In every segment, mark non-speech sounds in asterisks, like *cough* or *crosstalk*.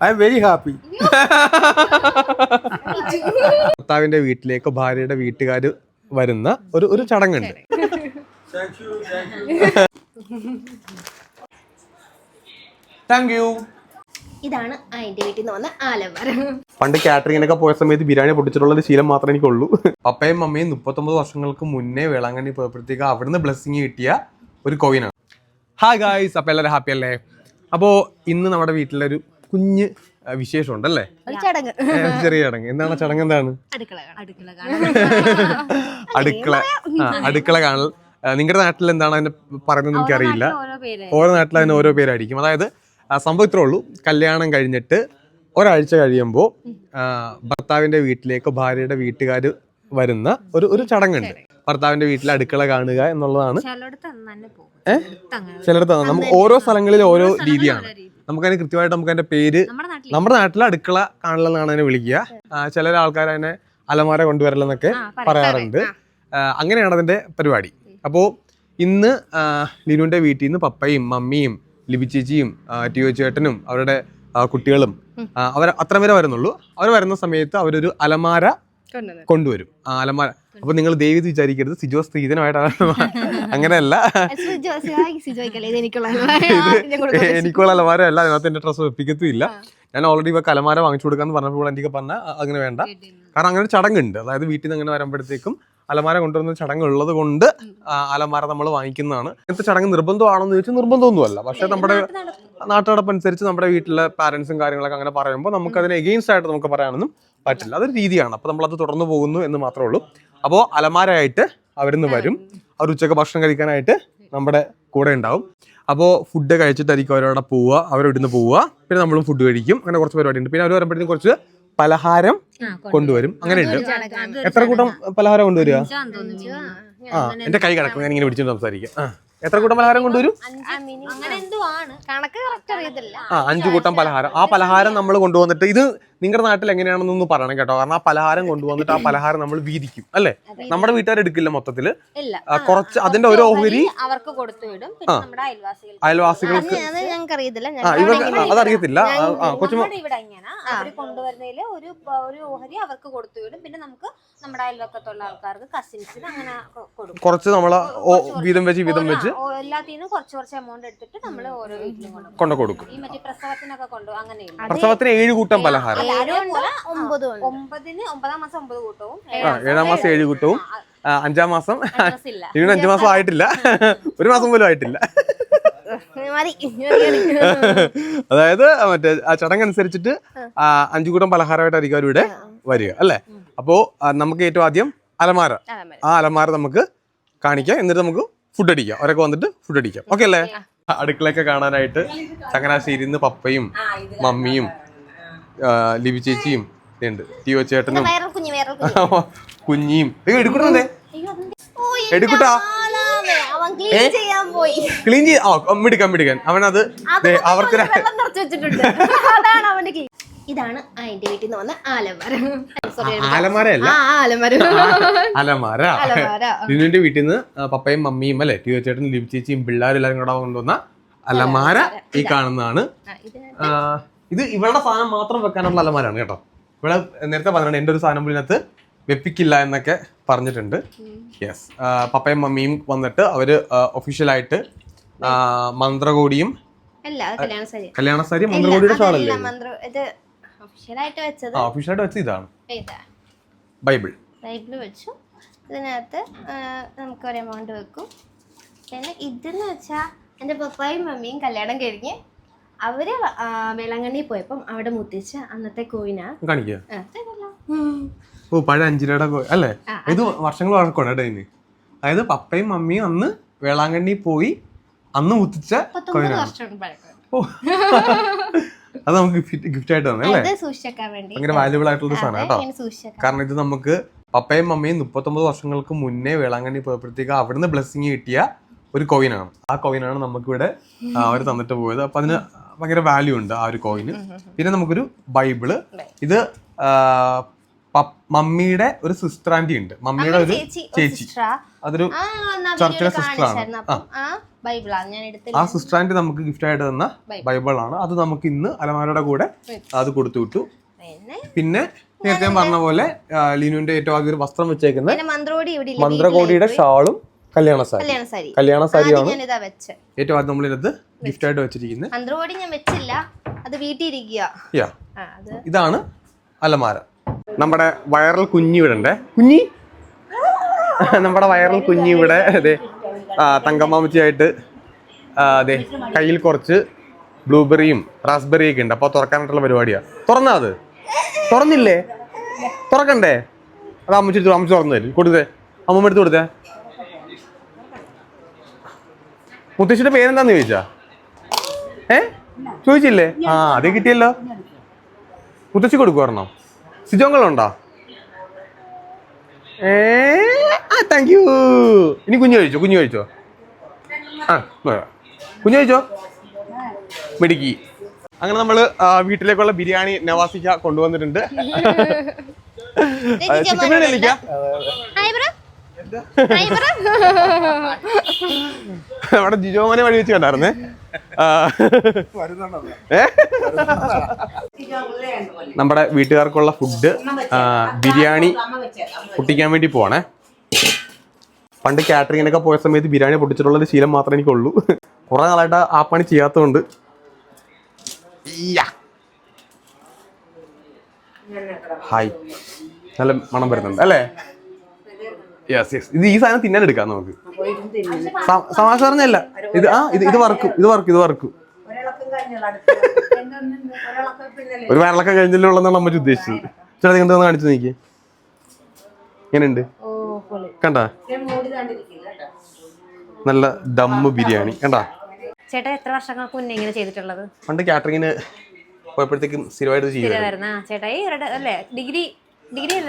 I am very happy ഭർത്താവിന്റെ വീട്ടിലേക്ക് ഭാര്യയുടെ വീട്ടുകാർ വരുന്ന ഒരു ഒരു ചടങ്ങുണ്ട്. താങ്ക് യു ഇതാണ് അതിന്റെ വീട്ടിൽ നിന്ന് വന്ന ആലവരം പണ്ട് കാറ്ററിങ്ങിനൊക്കെ പോയ സമയത്ത് ബിരിയാണി പൊട്ടിച്ചിട്ടുള്ള ഒരു ശീലം മാത്രമേ എനിക്കുള്ളൂ. അപ്പയും മമ്മയും മുപ്പത്തൊമ്പത് വർഷങ്ങൾക്ക് മുന്നേ വേളാങ്കണ്ണി പോയപ്പോഴത്തേക്ക് അവിടുന്ന് ബ്ലെസ്സിങ് കിട്ടിയ ഒരു കോയിനാണ് ഹായ് ഗായ്സ് അപ്പോൾ എല്ലാവരും ഹാപ്പി അല്ലേ? അപ്പോൾ ഇന്ന് നമ്മുടെ വീട്ടിലൊരു കുഞ്ഞ് വിശേഷം ഉണ്ടല്ലേ ചെറിയ ചടങ്ങ്. എന്താണ് ചടങ്ങ് എന്താണ്? അടുക്കള അടുക്കള *laughs* അടുക്കള. ആ, അടുക്കള കാണൽ. നിങ്ങളുടെ നാട്ടിൽ എന്താണ് അതിന്റെ പറയുന്നത് എനിക്കറിയില്ല. ഓരോ നാട്ടിൽ അതിന് ഓരോ പേരായിരിക്കും. അതായത് സംഭവം ഇത്രേ ഉള്ളൂ. കല്യാണം കഴിഞ്ഞിട്ട് ഒരാഴ്ച കഴിയുമ്പോൾ ഭർത്താവിന്റെ വീട്ടിലേക്ക് ഭാര്യയുടെ വീട്ടുകാർ വരുന്ന ഒരു ഒരു ചടങ്ങുണ്ട്. ഭർത്താവിന്റെ വീട്ടിൽ അടുക്കള കാണുക എന്നുള്ളതാണ്. ചിലടത്ത് നമുക്ക് ഓരോ സ്ഥലങ്ങളിൽ ഓരോ രീതിയാണ്. നമുക്കതിന് കൃത്യമായിട്ട് നമുക്ക് അതിന്റെ പേര് നമ്മുടെ നാട്ടിലെ. അടുക്കള കാണലെന്നാണ് അതിനെ വിളിക്കുക. ചില ആൾക്കാർ അതിനെ അലമാര കൊണ്ടുവരലെന്നൊക്കെ പറയാറുണ്ട്. അങ്ങനെയാണ് അതിന്റെ പരിപാടി. അപ്പോൾ ഇന്ന് ലിനുവിന്റെ വീട്ടിൽ നിന്ന് പപ്പയും മമ്മിയും ലിബി ചേച്ചിയും ടിയോ ചേട്ടനും അവരുടെ കുട്ടികളും അവർ അത്ര വരെ വരുന്നുള്ളൂ. അവർ വരുന്ന സമയത്ത് അവരൊരു അലമാര കൊണ്ടുവരും. ആ അലമാര. അപ്പൊ നിങ്ങൾ ദൈവം വിചാരിക്കരുത്. സിജോ സ്ത്രീധനമായിട്ടാണ്. അങ്ങനെയല്ല. എനിക്കുള്ള അലമാര? അല്ല അതിനകത്ത് എന്റെ ഡ്രസ്സ് ഇല്ല ഞാൻ ഓൾറെഡി ഇപ്പൊ അലമാര വാങ്ങിച്ചു കൊടുക്കാന്ന് പറഞ്ഞപ്പോൾ എനിക്ക് പറഞ്ഞ അങ്ങനെ വേണ്ട. കാരണം അങ്ങനെ ഒരു ചടങ്ങുണ്ട്. അതായത് വീട്ടിൽ നിന്ന് അങ്ങനെ വരുമ്പോഴത്തേക്കും അലമാര കൊണ്ടുവരുന്ന ചടങ്ങ് ഉള്ളത് കൊണ്ട് അലമാര നമ്മൾ വാങ്ങിക്കുന്നതാണ്. ഇങ്ങനത്തെ ചടങ്ങ് നിർബന്ധമാണെന്ന് ചോദിച്ചാൽ നിർബന്ധമൊന്നുമല്ല. പക്ഷെ നമ്മുടെ നാട്ടുനടപ്പ് അനുസരിച്ച് നമ്മുടെ വീട്ടിലെ പാരന്റ്സും കാര്യങ്ങളൊക്കെ അങ്ങനെ പറയുമ്പോൾ നമുക്ക് അതിന് എഗെയിൻസ്റ്റ് ആയിട്ട് നമുക്ക് പറയാനൊന്നും പറ്റില്ല. അതൊരു രീതിയാണ്. അപ്പോൾ നമ്മളത് തുടർന്ന് പോകുന്നു എന്ന് മാത്രമേ ഉള്ളൂ. അപ്പോൾ അലമാരായിട്ട് അവരിന്ന് വരും. അവർ ഉച്ചയ്ക്ക് ഭക്ഷണം കഴിക്കാനായിട്ട് നമ്മുടെ കൂടെ ഉണ്ടാവും. അപ്പോൾ ഫുഡ് കഴിച്ചിട്ടായിരിക്കും അവരവിടെ പോവുക. അവരവിടുന്ന് പോവുക. പിന്നെ നമ്മളും ഫുഡ് കഴിക്കും. അങ്ങനെ കുറച്ച് പരിപാടി ഉണ്ട് പിന്നെ അവർ വരുമ്പോഴത്തേക്കും കുറച്ച് പലഹാരം കൊണ്ടുവരും. അങ്ങനെയുണ്ട്. എത്ര കൂട്ടം പലഹാരം കൊണ്ടുവരിക? ആ എന്റെ കൈ കിടക്കും. ഞാൻ ഇങ്ങനെ പിടിച്ചിട്ട് സംസാരിക്കാം. ആ എത്ര കൂട്ടം പലഹാരം കൊണ്ടുവരും ആ അഞ്ചു കൂട്ടം പലഹാരം. ആ പലഹാരം നമ്മൾ കൊണ്ടുവന്നിട്ട് ഇത് നിങ്ങളുടെ നാട്ടിൽ എങ്ങനെയാണെന്നൊന്ന് പറയണം കേട്ടോ. കാരണം ആ പലഹാരം കൊണ്ടുവന്നിട്ട് ആ പലഹാരം നമ്മൾ വീതിക്കും അല്ലേ? നമ്മുടെ വീട്ടുകാർ എടുക്കില്ല മൊത്തത്തിൽ ഇല്ല. കുറച്ച് അതിന്റെ ഒരു ഓഹരി അവർക്ക് കൊടുത്തു വിടും. പിന്നെ നമ്മുടെ അയൽവാസികൾ അയൽവാസികൾക്ക് ആ ഇവർക്ക് അതറിയത്തില്ല. കൊച്ചു കൊണ്ടുവരുന്നതിൽ ഒരു ഒരു ഓഹരി അവർക്ക് കൊടുത്തു വിടും. പിന്നെ നമുക്ക് നമ്മുടെ അയൽവക്കത്തുള്ള ആൾക്കാർക്ക് കസിൻസിന് അങ്ങനെ കുറച്ച് നമ്മൾ വീതം വെച്ച് വീതം വെച്ച് എല്ലാത്തിനും കുറച്ച് കുറച്ച് എമൗണ്ട് എടുത്തിട്ട് നമ്മൾ ഓരോ വീട്ടിലും കൊണ്ടുപോകും. കൊണ്ടു കൊടുക്കും. ഈ മറ്റേ പ്രസവത്തിനൊക്കെ കൊണ്ടു അങ്ങനെയില്ല പ്രസവത്തിന് ഏഴ് കൂട്ടം പലഹാരം. ഒമ്പതും ഉണ്ട്. ഒമ്പതിന് ഒമ്പതാം മാസം ഒമ്പത് കൂട്ടവും ആ ഏഴാം മാസം ഏഴ് കൂട്ടവും അഞ്ചാം മാസം ഇവിടെ ഇതിന് അഞ്ചു മാസം ആയിട്ടില്ല. ഒരു മാസം പോലും ആയിട്ടില്ല. അതായത് മറ്റേ ആ ചടങ്ങ് അനുസരിച്ചിട്ട് ആ, അഞ്ചു കൂട്ടം പലഹാരമായിട്ടായിരിക്കും അവരിവിടെ വരിക അല്ലേ? അപ്പോ നമുക്ക് ഏറ്റവും ആദ്യം അലമാര. ആ അലമാര നമുക്ക് കാണിക്കാം. എന്നിട്ട് നമുക്ക് ഫുഡ് അടിക്കാം. അവരൊക്കെ വന്നിട്ട് ഫുഡ് അടിക്കാം. ഓക്കെ അല്ലേ? അടുക്കളയൊക്കെ കാണാനായിട്ട് ചങ്ങനാശ്ശേരിയിൽ നിന്ന് പപ്പയും മമ്മിയും ലിബി ചേച്ചിയും ഉണ്ട് ടിയോ ചേട്ടനും കുഞ്ഞിയും. എടുക്കണേ എടുക്കട്ടാ ക്ലീൻ ചെയ്യാൻ പോയി. ക്ലീൻ ചെയ്യാൻ ആ മിടുക്കാൻ മിടുക്കാൻ അവനത് അവർക്ക് *laughs* ഇതാണ് അതിന്റെ വീട്ടിൽ നിന്ന് വന്ന ആലമര. Sorry, ആലമാരയല്ല. ആ ആലമര. അലമാര അലമാര. വീട്ടിൽ നിന്ന് പപ്പയും മമ്മിയും അല്ലെ ടിയോ ചേട്ടനും ലിബി ചേച്ചിയും പിള്ളേരും എല്ലാവരും കൂടെ കൊണ്ടുവന്ന അലമാര ഈ കാണുന്നതാണ്. ഇത് ഇവളുടെ സാധനം മാത്രം വെക്കാനുള്ള അലമാരാണ് കേട്ടോ. ഇവിടെ നേരത്തെ പറഞ്ഞിട്ടുണ്ട് എന്റെ ഒരു സാധനം ഇതിനകത്ത് വെപ്പിക്കില്ല എന്നൊക്കെ പറഞ്ഞിട്ടുണ്ട്. യെസ് പപ്പയും മമ്മിയും വന്നിട്ട് അവർ ഒഫീഷ്യലായിട്ട് മന്ത്രകോടിയും അല്ല അത് കല്യാണ സാരി. മന്ത്രകോടിയുടെ ഷാളല്ലേ? ഒഫീഷ്യലായിട്ട് വെച്ചത് ഒഫീഷ്യലായിട്ട് വെച്ച് ഇതാണ്. ഇതാ ബൈബിൾ. ബൈബിൾ വെച്ചു. ഇതിനകത്ത് നമുക്ക് ഒരു എമൗണ്ട് വെക്കും. പിന്നെ ഇതെന്ന് വെച്ചാൽ എന്റെ പപ്പായും മമ്മിയും കല്യാണം കഴിഞ്ഞ് അവർ വേളാങ്കണ്ണി പോയപ്പം അവിടെ മുത്തിച്ച അന്നത്തെ കോയിനാ ഓ പഴയ അഞ്ചിരയുടെ കോ- അല്ലേ? ഇത് വർഷങ്ങൾ വഴക്കമാണ് കേട്ടോ അതായത് പപ്പയും മമ്മിയും അന്ന് വേളാങ്കണ്ണി പോയി അന്ന് മുത്തിച്ച കോയിനാണ് ഓ. *laughs* അത് നമുക്ക് ഗിഫ്റ്റ് ആയിട്ട് തന്നെ അല്ലേ? ഭയങ്കര വാല്യുബിൾ ആയിട്ടുള്ള സാധനം കേട്ടോ. കാരണം ഇത് നമുക്ക് പപ്പയും മമ്മയും മുപ്പത്തൊമ്പത് വർഷങ്ങൾക്ക് മുന്നേ വേളാങ്കണ്ണി പോയപ്പോഴത്തേക്ക് അവിടുന്ന് ബ്ലെസ്സിങ് കിട്ടിയ ഒരു കോയിനാണ് ആ കോയിനാണ് നമുക്ക് ഇവിടെ അവർ തന്നിട്ട് പോയത്. അപ്പൊ അതിന് ഭയങ്കര വാല്യൂ ഉണ്ട് ആ ഒരു കോയിന് പിന്നെ നമുക്കൊരു ബൈബിൾ. ഇത് മമ്മിയുടെ ഒരു സിസ്റ്റർ ആന്റി ഉണ്ട്. മമ്മിയുടെ ഒരു ചേച്ചി അതൊരു ചർച്ചിലെ സിസ്റ്റർ ആണ്. ആ. സിസ്റ്റർ ആന്റി നമുക്ക് ഗിഫ്റ്റ് ആയിട്ട് തന്ന ബൈബിൾ. ആണ്. അത് നമുക്ക് ഇന്ന് അലമാരയുടെ കൂടെ അത് കൊടുത്തു വിട്ടു. പിന്നെ? നേരത്തെ പറഞ്ഞ പോലെ ലിനുവിന്റെ ഏറ്റവും ആദ്യം ഒരു വസ്ത്രം വെച്ചേക്കുന്ന പിന്നെ മന്ത്രോടി ഇവിടെ ഇല്ല. മന്ത്രകോടിയുടെ ഷാളും കല്യാണ സാരി കല്യാണ സാരി കല്യാണ സാരിയാണ് ഏറ്റവും ആദ്യം നമ്മളിത് ഗിഫ്റ്റ് ആയിട്ട് വെച്ചിരിക്കുന്നത് ഞാൻ വെച്ചില്ല. അത് വീട്ടിൽ ഇരിക്കുക ആ അത് ഇതാണ് അലമാര. നമ്മുടെ വൈറൽ കുഞ്ഞി ഇവിടെ ഉണ്ടേ കുഞ്ഞി? നമ്മുടെ വൈറൽ കുഞ്ഞി ഇവിടെ അതെ. തങ്കമാമച്ചിയായിട്ട് അതെ കയ്യിൽ കുറച്ച് ബ്ലൂബെറിയും റാസ്ബെറിയും ഒക്കെ ഉണ്ട്. അപ്പോൾ തുറക്കാനായിട്ടുള്ള പരിപാടിയാണ് തുറന്നാ അത്? തുറന്നില്ലേ? തുറക്കണ്ടേ? അത് അമ്മച്ചി എടുത്തു അമ്മച്ചി തുറന്നു തരും. കൊടുത്തേ. അമ്മമ്മ എടുത്ത് കൊടുത്തേ. മുത്തശ്ശിയുടെ പേരെന്താന്ന് ചോദിച്ചാ? ഏ? ചോദിച്ചില്ലേ? ആ അത് കിട്ടിയല്ലോ. മുത്തശ്ശി കൊടുക്കുവായിരുന്നോ? സിജോങ്ങളുണ്ടോ ഏ ആ താങ്ക് യു ഇനി കുഞ്ഞു കഴിച്ചോ കുഞ്ഞു കഴിച്ചോ? ആ. കുഞ്ഞു കഴിച്ചോ? മിടുക്കി. അങ്ങനെ നമ്മൾ വീട്ടിലേക്കുള്ള ബിരിയാണി നവാസിക്ക കൊണ്ടുവന്നിട്ടുണ്ട്. ചിക്കൻ ബിരിയാണി ഹായ് നമ്മുടെ ജിജോമനെ വഴി വെച്ച് കണ്ടായിരുന്നേ? നമ്മുടെ വീട്ടുകാർക്കുള്ള ഫുഡ് ബിരിയാണി പൊട്ടിക്കാൻ വേണ്ടി പോവാണേ. പണ്ട് കാറ്ററിങ്ങിനൊക്കെ പോയ സമയത്ത് ബിരിയാണി പൊട്ടിച്ചിട്ടുള്ള ശീലം മാത്രമേ എനിക്കുള്ളൂ. കുറെ നാളായിട്ട് ആ പണി ചെയ്യാത്തതുകൊണ്ട്. ഹായ്. നല്ല മണം വരുന്നുണ്ട് അല്ലേ? യെസ് യെസ് ഇത് ഈ സാധനം തിന്നാൻ എടുക്കാം നമുക്ക്. സമാശ പറഞ്ഞല്ല ഇത് ആ ഇത് ഇത് വറക്കും ഇത് വറക്കും ഇത് വറക്കും. ഒരു വരളൊക്കെ കഴിഞ്ഞല്ലോ ഉള്ളതാണ് അമ്മ ഉദ്ദേശിച്ചത്. ചേട്ടാ നിങ്ങൾ ഒന്ന് കാണിച്ചു നീക്കി എങ്ങനെയുണ്ട് കണ്ടാ? നല്ല ദമ്മ് ബിരിയാണി. കണ്ടാ? ചേട്ടാ എത്ര വർഷങ്ങൾക്ക് മുന്നേ ഇങ്ങനെ ചെയ്തിട്ടുള്ളത്? പണ്ട് കാറ്ററിങ്ങിന് പോയപ്പോഴത്തേക്കും സ്ഥിരമായിട്ട് ആ ചേട്ടാ ഈ അല്ലേ ഡിഗ്രി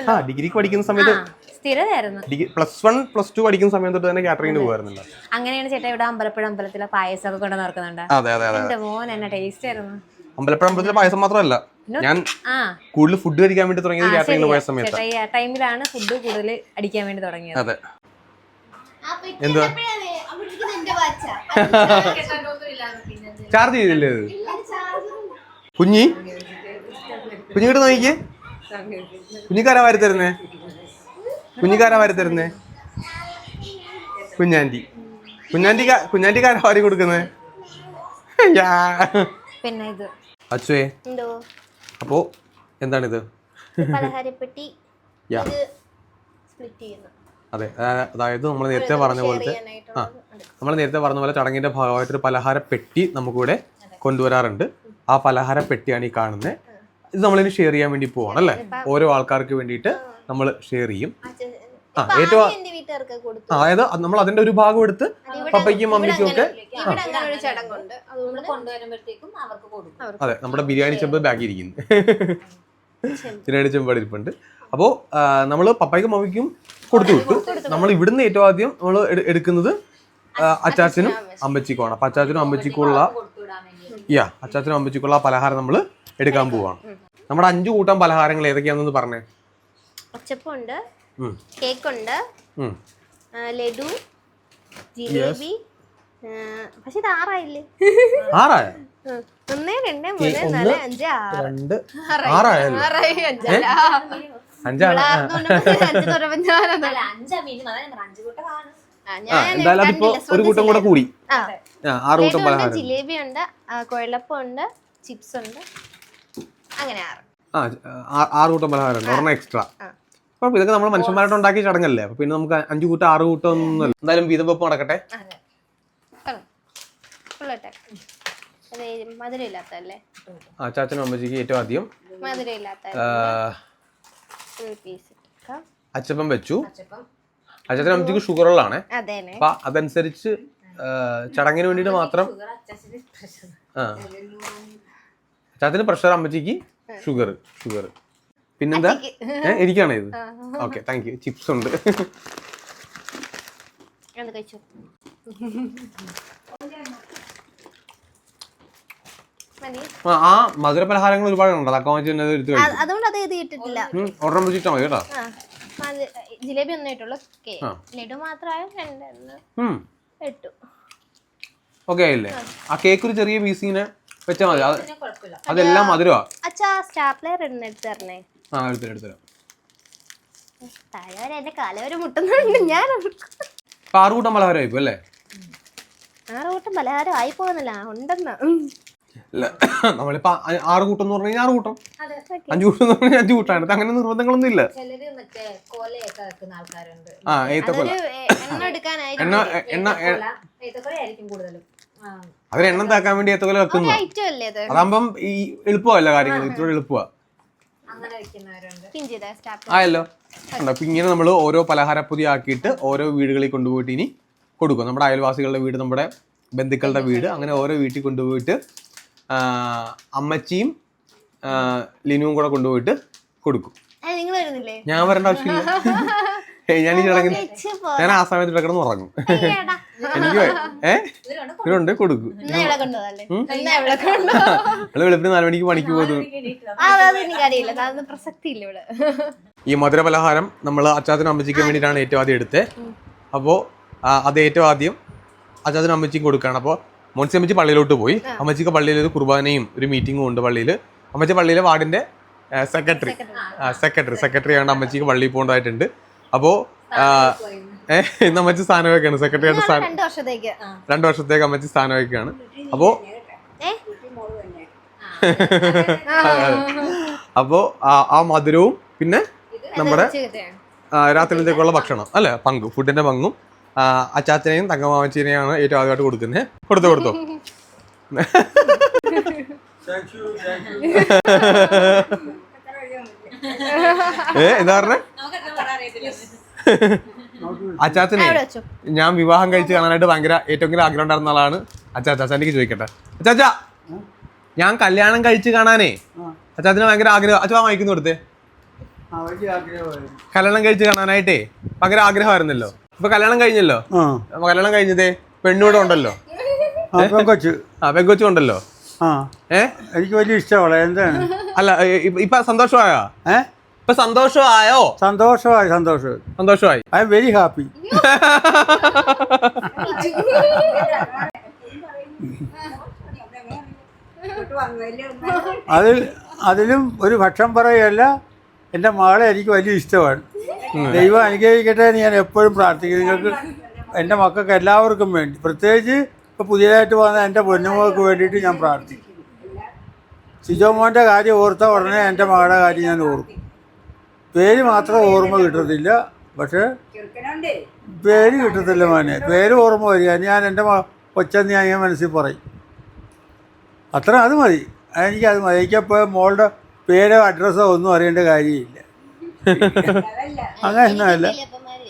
ആ ഡിഗ്രിക്ക് പഠിക്കുന്ന സമയത്ത് ആ സ്ഥിരതായിരുന്നു പ്ലസ് വൺ പ്ലസ് ടു പഠിക്കുന്ന സമയം തൊട്ട് തന്നെ കാറ്ററിങ്ങിന് പോകുമായിരുന്നില്ല അങ്ങനെയാണ് ചേട്ടാ ഇവിടെ അമ്പലപ്പുഴ അമ്പലത്തിലെ പായസമൊക്കെ കൊണ്ട് നടക്കുന്നുണ്ട്. അതെ അതെ അതെ മോൻ എന്നെ ടേസ്റ്റ് ആയിരുന്നു. അമ്പലപ്പുഴ അമ്പലത്തിലെ പായസം മാത്രമല്ല. ഞാൻ ആ. കൂടുതൽ ഫുഡ് കഴിക്കാൻ വേണ്ടി തുടങ്ങിയത് കാറ്ററിങ്ങിന് പോയ സമയത്ത്. ടൈമിലാണ് ഫുഡ് കൂടുതൽ അടിക്കാൻ വേണ്ടി തുടങ്ങിയത്. അതെ. എന്തുവാ? ചാർജ് *laughs* ചെയ്തില്ലേ ഇത് കുഞ്ഞി? കുഞ്ഞിട്ട് നോക്കിക്കേ. കുഞ്ഞിക്കാരാ വാരി തരുന്നേ കുഞ്ഞിക്കാരാ വാരി തരുന്നേ കുഞ്ഞാന്റി. കുഞ്ഞാന്റി കുഞ്ഞാന്റിക്കാരാ വാരി കൊടുക്കുന്നേ? യാ. പിന്നെ ഇത് അച്ചുവേ. എന്തോ? അപ്പോ എന്താണിത്? പലഹാരപ്പെട്ടി. ഇത് സ്പ്ലിറ്റ് ചെയ്യുന്നു. അതെ അതായത് നമ്മൾ നേരത്തെ പറഞ്ഞ പോലത്തെ ആ നമ്മൾ നേരത്തെ പറഞ്ഞ പോലെ ചടങ്ങിന്റെ ഭാഗമായിട്ടൊരു പലഹാര പെട്ടി നമുക്കിവിടെ കൊണ്ടുവരാറുണ്ട്. ആ പലഹാര പെട്ടിയാണ് ഈ കാണുന്നത് ഇത് നമ്മളിനി ഷെയർ ചെയ്യാൻ വേണ്ടി പോവാണ് അല്ലേ? ഓരോ ആൾക്കാർക്ക് വേണ്ടിയിട്ട് നമ്മൾ ഷെയർ ചെയ്യും. ആ ഏറ്റവും അതായത് നമ്മൾ അതിന്റെ ഒരു ഭാഗം എടുത്ത് പപ്പയ്ക്കും മമ്മിക്കും ഒക്കെ അതെ നമ്മുടെ ബിരിയാണി ചെമ്പ് ബാക്കി ഇരിക്കുന്നു ബിരിയാണി ചെമ്പ് അവിടെ ഇരിപ്പുണ്ട് അപ്പോൾ നമ്മൾ പപ്പയ്ക്കും മമ്മിക്കും കൊടുത്തു വിട്ടു. നമ്മൾ ഇവിടുന്ന് ഏറ്റവും ആദ്യം നമ്മൾ എടുക്കുന്നത് അച്ചാച്ചനും അമ്മച്ചിക്കുമാണ്. അപ്പൊ അച്ചാച്ചനും അമ്മച്ചിക്കുള്ള യാ അച്ചാച്ചനും അമ്മച്ചിക്കുള്ള പലഹാരം നമ്മൾ എടുക്കാൻ പോവാണ്. നമ്മുടെ അഞ്ചു കൂട്ടം പലഹാരങ്ങൾ ഏതൊക്കെയാണെന്ന് പറഞ്ഞേ. ഒച്ചപ്പുണ്ട് കേക്ക് ഉണ്ട് ലഡു ജിലേബി പക്ഷെ ഇത് ആറായില്ലേ? ആറായ. ഒന്ന് രണ്ട് മൂന്ന് നാല് അഞ്ച് രണ്ട്. ആറായി. ഒരു കൂട്ടം കൂടെ കൂടി. ജിലേബി ഉണ്ട് കുഴലപ്പം ഉണ്ട് ചിപ്സ് ഉണ്ട് അങ്ങനെ ആറ്. ആറ് കൂട്ടം പലഹാരം ഉണ്ട് ഒരെണ്ണം എക്സ്ട്രാ ആ. ഇതൊക്കെ നമ്മൾ മനുഷ്യന്മാരായിട്ട് ഉണ്ടാക്കിയ ചടങ്ങല്ലേ? അപ്പൊ പിന്നെ നമുക്ക് അഞ്ചു കൂട്ടം ആറ് കൂട്ടം ഒന്നും എന്തായാലും വീതം വെപ്പ് നടക്കട്ടെ അതെ. ഫുള്ളട്ടെ അതെ മധുരം ഇല്ലാത്തല്ലേ ആ ചാച്ചനും അമ്മച്ചിക്ക് ഏറ്റവും ആദ്യം. അച്ചപ്പം വെച്ചു. അച്ഛനും അമ്മച്ചിക്ക് ഷുഗർ ഉള്ളതാണ് അപ്പൊ അതനുസരിച്ച് ചടങ്ങിന് വേണ്ടിട്ട് മാത്രം ആ. അച്ചാച്ചന് പ്രഷർ അമ്മച്ചിക്ക് ഷുഗർ ഷുഗർ പിന്നെന്താ? ഏഹ് എനിക്കാണ് ഇത്? ഓക്കെ താങ്ക് യു ചിപ്സ് ഉണ്ട്. ആ, മധുര പലഹാരങ്ങൾ ഒരുപാട് അതൊക്കെ വെച്ച് തന്നെ എടുത്ത് അത് അതുകൊണ്ട് അത് ഓർഡർ വെച്ചിട്ടാ മതി കേട്ടോ. ആ ജിലേബി ഒന്നും ഇട്ടുള്ളൂ. ലഡു മാത്രമായ ഓക്കെ ആയില്ലേ? ആ. കേക്ക് ഒരു ചെറിയ പീസ് ഇങ്ങനെ വെച്ചാൽ മതി. അത് അതെല്ലാം മധുരമാ അച്ഛാ സ്റ്റാപ്ലർ ഇടുന്ന എടുത്ത് തരണേ ആ എടുത്തരാം എടുത്തരാം. താഴെ വരെ എന്റെ കാല വരെ മുട്ടുന്നുണ്ട്. ഞാൻ ഓർക്കും. അപ്പൊ ആറ് കൂട്ടം പലഹാരം ആയിപ്പോ അല്ലേ? ആ റൂട്ടും പലഹാരം ആയി പോകുന്നില്ല. ഉണ്ടെന്ന്. അല്ല നമ്മളിപ്പോ ആറ് കൂട്ടം എന്ന് പറഞ്ഞു കഴിഞ്ഞാൽ ആറ് കൂട്ടം. അഞ്ചു കൂട്ടം എന്ന് പറഞ്ഞാൽ അഞ്ചു അങ്ങനെ നിർബന്ധങ്ങളൊന്നും ഇല്ല. ആ ഏത്തക്കൊല. എണ്ണ എണ്ണ എണ്ണ എണ്ണം താക്കാൻ വേണ്ടി വെക്കുന്നു? ഐറ്റം അല്ലേ അത് അതാകുമ്പം ഈ എളുപ്പമല്ല കാര്യങ്ങൾ ഇത്ര എളുപ്പമാ അങ്ങനെ വെക്കുന്നവരുണ്ട്. പിൻ ചെയ്ത സ്റ്റാപ്ലർ ആയല്ലോ. കണ്ടോ അപ്പൊ ഇങ്ങനെ നമ്മൾ ഓരോ പലഹാരപ്പൊതി ആക്കിയിട്ട് ഓരോ വീടുകളിൽ കൊണ്ടുപോയിട്ട് ഇനി കൊടുക്കും. നമ്മുടെ അയൽവാസികളുടെ വീട് നമ്മുടെ ബന്ധുക്കളുടെ വീട് അങ്ങനെ ഓരോ വീട്ടിൽ കൊണ്ടുപോയിട്ട് അമ്മച്ചിയും ലിനുവും കൂടെ കൊണ്ടുപോയിട്ട് കൊടുക്കും. വരുന്നില്ലേ? ഞാൻ വരേണ്ട ആവശ്യമില്ല. *laughs* ഞാൻ ഈ ചടങ്ങിൽ ഞാൻ ആ സമയത്ത് ഇവിടെ കിടന്ന് ഉറങ്ങും. എനിക്ക് ഏ? ഇവരുണ്ട് കൊടുക്കും. നമ്മൾ വെളുപ്പിന് നാല് മണിക്ക് പണിക്ക് പോകുന്നു ഈ മധുര പലഹാരം നമ്മൾ അച്ചാച്ചനും അമ്മച്ചിക്കും വേണ്ടിയിട്ടാണ് ഏറ്റവും ആദ്യം എടുത്തത് അപ്പോ അത് ഏറ്റവും ആദ്യം അച്ചാച്ചനും അമ്മച്ചിക്കും കൊടുക്കുകയാണ്. അപ്പോൾ മോൻസി അമ്മച്ചി പള്ളിയിലോട്ട് പോയി. അമ്മച്ചിക്ക് പള്ളിയിൽ ഒരു കുർബാനയും ഒരു മീറ്റിംഗും ഉണ്ട് പള്ളിയിൽ. അമ്മച്ചി പള്ളിയിലെ വാർഡിന്റെ സെക്രട്ടറി സെക്രട്ടറി സെക്രട്ടറി ആണ് അമ്മച്ചിക്ക് പള്ളിയിൽ പോകേണ്ടതായിട്ടുണ്ട്. അപ്പോൾ ഏഹ് ഇന്ന് അമ്മച്ചി സ്ഥാനം വയ്ക്കുകയാണ് സെക്രട്ടറിയുടെ ആയിട്ട് സ്ഥാനം രണ്ടു വർഷത്തേക്ക്. രണ്ട് വർഷത്തേക്ക് അമ്മച്ചി സ്ഥാനം വയ്ക്കുകയാണ് അപ്പോൾ അപ്പോ അപ്പോൾ ആ മധുരവും പിന്നെ നമ്മുടെ രാത്രിയിലേക്കുള്ള രാത്രിയിലത്തേക്കുള്ള ഭക്ഷണം. അല്ലെ? പങ്ക് ഫുഡിന്റെ പങ്കും. അച്ചാച്ചനെയും തങ്കമാമച്ചിനെയാണ് ഏറ്റവും ആദ്യമായിട്ട് കൊടുക്കുന്നത് കൊടുത്തു കൊടുത്തു. ഏ എന്താ പറഞ്ഞേ? അച്ചാച്ചനെ ഞാൻ വിവാഹം കഴിച്ച് കാണാനായിട്ട് ഭയങ്കര ഏറ്റവും കൂടുതൽ ആഗ്രഹം ഉണ്ടായിരുന്ന ആളാണ് അച്ചാ അച്ചാച്ചനിക്ക് ചോദിക്കട്ടെ. അച്ചാച്ചാ ഞാൻ കല്യാണം കഴിച്ച് കാണാനേ. അച്ചാച്ചന് ഭയങ്കര ആഗ്രഹം. അച്ഛാ വാങ്ങിക്കുന്നു കൊടുത്തേ. കല്യാണം കഴിച്ച് കാണാനായിട്ടേ ഭയങ്കര ആഗ്രഹമായിരുന്നല്ലോ. ഇപ്പൊ കല്യാണം കഴിഞ്ഞല്ലോ? ആ. കല്യാണം കഴിഞ്ഞതേ പെണ്ണൂടെ ഉണ്ടല്ലോ? ആ പെങ്കൊച്ച് ആ പെങ്കൊച്ചും ഉണ്ടല്ലോ? ആ. ഏ? എനിക്ക് വലിയ ഇഷ്ടമാണ് എന്താണ്? അല്ല ഇപ്പൊ സന്തോഷമായോ? ഏ? ഇപ്പൊ സന്തോഷമായോ? സന്തോഷമായി സന്തോഷമായി സന്തോഷമായി. I am very happy. അതിൽ അതിലും ഒരു ഭക്ഷണം പറയുകയല്ല എന്റെ മകളെ എനിക്ക് വലിയ ഇഷ്ടമാണ്. ദൈവം അനുഗ്രഹിക്കട്ടെ എന്ന് ഞാൻ എപ്പോഴും പ്രാർത്ഥിക്കുന്നു. നിങ്ങൾക്ക് എന്റെ മക്കൾക്ക് എല്ലാവർക്കും വേണ്ടി. പ്രത്യേകിച്ച് ഇപ്പോൾ പുതിയതായിട്ട് വന്ന എന്റെ പൊന്നുമകൾക്ക് വേണ്ടിയിട്ട് ഞാൻ പ്രാർത്ഥിക്കും സിജോ മോന്റെ കാര്യം ഓർത്ത ഉടനെ എന്റെ മകളുടെ കാര്യം ഞാൻ ഓർക്കും. പേര് മാത്രം ഓർമ്മ കിട്ടത്തില്ല. പക്ഷേ പേര് കിട്ടത്തില്ല മോനെ. പേര് ഓർമ്മ വരിക. ഞാൻ എന്റെ കൊച്ച കൊച്ചെന്ന് ഞാൻ മനസ്സിൽ പറയും. അത്ര അത് മതി. എനിക്ക് അത് മതി. എനിക്കപ്പോൾ മോളുടെ പേരോ അഡ്രസ്സോ ഒന്നും അറിയേണ്ട കാര്യമില്ല.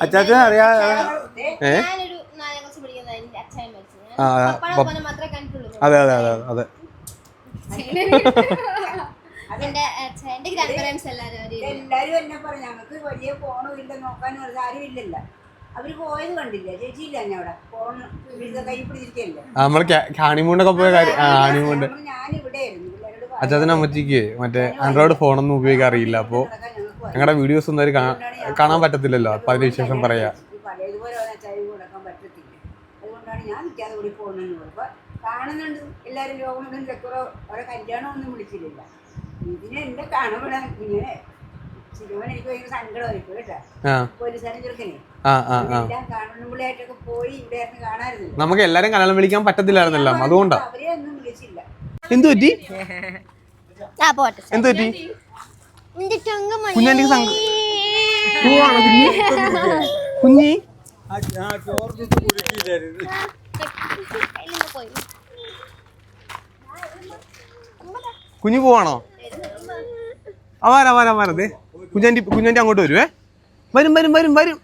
അച്ചാച്ചനെ പപ്പാടെ പോലെ മാത്രമേ കണ്ടിട്ടുള്ളൂ. അതെ അതെ അതെ. അതെ. എന്റെ എന്റെ ഗ്രാൻഡ് പാരന്റ്സ് എല്ലാവരും എല്ലാരും എന്നെ പറഞ്ഞു ഞങ്ങൾക്ക് വലിയ ഫോണും ഇല്ല നോക്കാനും അത് ആരും ഇല്ലല്ലോ. അവർ പോയത് കണ്ടില്ല ചേച്ചിയില്ല എന്നെ അവിടെ. ഫോൺ കൈ പിടിച്ചിരിക്കല്ലേ? നമ്മൾ ഹണിമൂണൊക്കെ പോയ കാര്യം ഹണിമൂണ്ട് ഞാൻ ഇവിടെ ആയിരുന്നു പറഞ്ഞു അമ്മച്ചിക്ക് മറ്റേ ആൻഡ്രോയിഡ് ഫോണൊന്നും ഉപയോഗിക്കാൻ അറിയില്ല അപ്പോൾ ഞങ്ങളുടെ വീഡിയോസ് ഒന്നും അവർ കാണാൻ പറ്റത്തില്ലല്ലോ അപ്പൊ അതിന് വിശേഷം പറയാ. കാണുന്നുണ്ട് എല്ലാരും രോഗങ്ങളും ചക്കുറോ ഓരോ കല്യാണം ഒന്നും വിളിച്ചിട്ടില്ല. ഇതിനെ എന്റെ കാണുമ്പോഴാ ഇങ്ങനെ ശിവൻ എനിക്ക് ഭയങ്കര സങ്കടമായിരിക്കും കേട്ടോ. ആ. പോലീസുകാരൻ ചെറുക്കനെ. ആ ആ ആ. എല്ലാം കാണുമ്പോഴായിട്ടൊക്കെ പോയി ഇവിടെ നമുക്ക് എല്ലാരും കല്യാണം വിളിക്കാൻ പറ്റത്തില്ലായിരുന്നല്ലോ അതുകൊണ്ടാ. അവരെ ഒന്നും വിളിച്ചില്ല. എന്തു പറ്റി? എന്തു പറ്റി? കുഞ്ഞി? കുഞ്ഞി? ആ ചോർന്നിട്ട് കുടുക്കിയില്ലായിരുന്നു പോയി. കുഞ്ഞു പോവാണോ? അവാര അവാര വരാ അതെ കുഞ്ഞാണ്ടി കുഞ്ഞാണ്ടി അങ്ങോട്ട് വരുവേ. വരും വരും വരും വരും.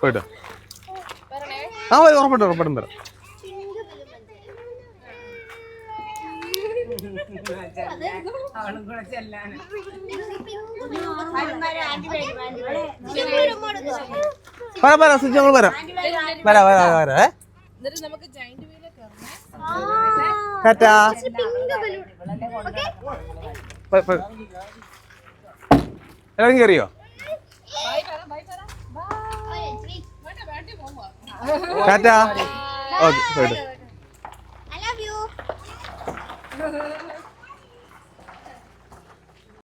പോയിട്ടോ. ആ വരും ഉറപ്പായിട്ടും ഉറപ്പട്ടും തരാം ചെല്ലാൻ പറ പറ സുജി ഞങ്ങൾ വരാം. വരാം വരാം വരാം ഏ ടാറ്റാ. എല്ലാവരും കയറിയോ tata. Okay I love you.